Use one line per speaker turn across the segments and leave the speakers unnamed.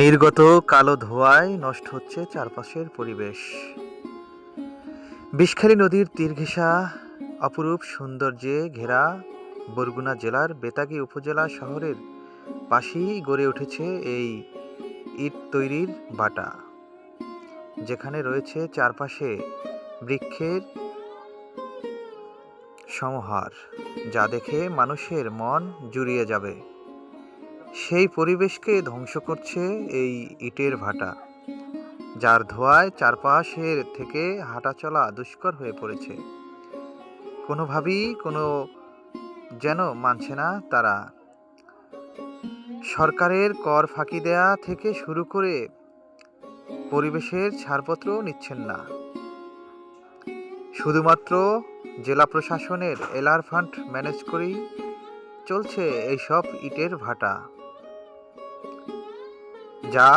নির্গত কালো ধোঁয়ায় নষ্ট হচ্ছে চারপাশের পরিবেশ। বিষখালী নদীর তীর ঘেঁষা অপরূপ সৌন্দর্যে ঘেরা বরগুনা জেলার বেতাগী উপজেলা শহরের পাশেই গড়ে উঠেছে এই ইট তৈরির বাটা, যেখানে রয়েছে চারপাশে বৃক্ষের সমাহার, যা দেখে মানুষের মন জুড়িয়ে যাবে। সেই পরিবেশকে ধ্বংস করছে এই ইটের ভাটা, যার ধোঁয়ায় চারপাশের থেকে হাঁটাচলা দুষ্কর হয়ে পড়েছে। কোনোভাবেই কোনো যেন মানছে না তারা। সরকারের কর ফাঁকি দেয়া থেকে শুরু করে পরিবেশের ছাড়পত্রও নিচ্ছেন না। শুধুমাত্র জেলা প্রশাসনের এলার ফান্ড ম্যানেজ করেই চলছে এইসব ইটের ভাটা। যা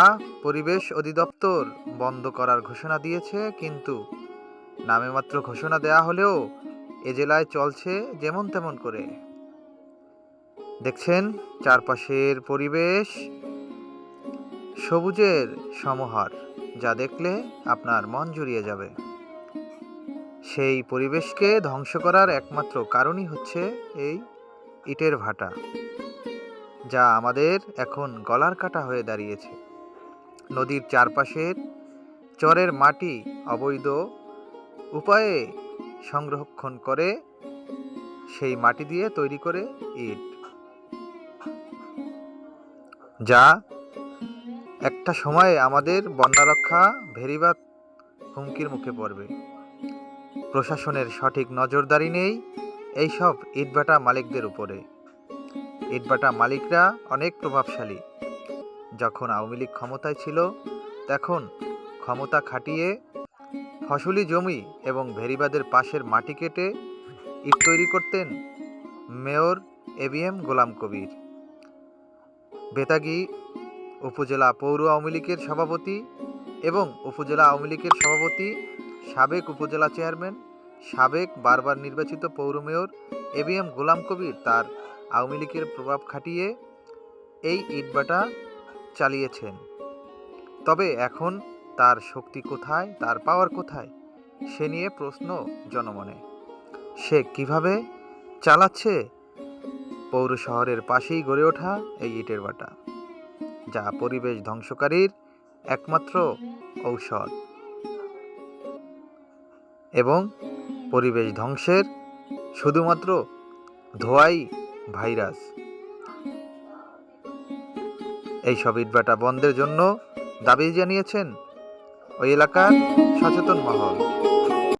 পরিবেশ অধিদপ্তর বন্ধ করার ঘোষণা দিয়েছে, কিন্তু নামে মাত্র ঘোষণা দেয়া হলেও এ জেলায় চলছে যেমন তেমন করে। দেখছেন, চারপাশের পরিবেশ সবুজের সমাহার, যা দেখলে আপনার মন জুড়িয়ে যাবে। সেই পরিবেশকে ধ্বংস করার একমাত্র কারণই হচ্ছে এই ইটের ভাটা। যা আমাদের এখন গলার কাটা হয়ে দাঁড়িয়েছে। নদীর চারপাশের চরের মাটি অবৈধ উপায়ে সংরক্ষণ করে সেই মাটি দিয়ে তৈরি করে ইট, যা একটা সময়ে আমাদের বন্যা রক্ষা ভেরিবাদ হুমকির মুখে পড়বে। প্রশাসনের সঠিক নজরদারি নেই এইসব ইটভাটা মালিকদের উপরে। ইটভাটা মালিকরা অনেক প্রভাবশালী। যখন আওয়ামী লীগ ক্ষমতায় ছিল, তখন ক্ষমতা খাটিয়ে ফসলি জমি এবং ভেরিবাদের পাশের মাটি কেটে ইট তৈরি করতেন মেয়র এবিএম গোলাম কবির। বেতাগী উপজেলা পৌর আওয়ামী লীগের সভাপতি এবং উপজেলা আওয়ামী লীগের সভাপতি, সাবেক উপজেলা চেয়ারম্যান, সাবেক বারবার নির্বাচিত পৌর মেয়র এবিএম গোলাম কবির তার আওয়ামী লীগের প্রভাব খাটিয়ে এই ইটভাটা চালিয়েছেন। তবে এখন তার শক্তি কোথায়, তার পাওয়ার কোথায়, সে নিয়ে প্রশ্ন জনমনে। সে কীভাবে চালাচ্ছে? পৌর শহরের পাশেই গড়ে ওঠা এই ইটের বাটা যা পরিবেশ ধ্বংসকারীর একমাত্র ঔষধ এবং পরিবেশ ধ্বংসের শুধুমাত্র ধোয়াই ভাইরাস। এই সব ইটভাটা বন্ধের জন্য দাবি জানিয়েছেন ওই এলাকার সচেতন মহল।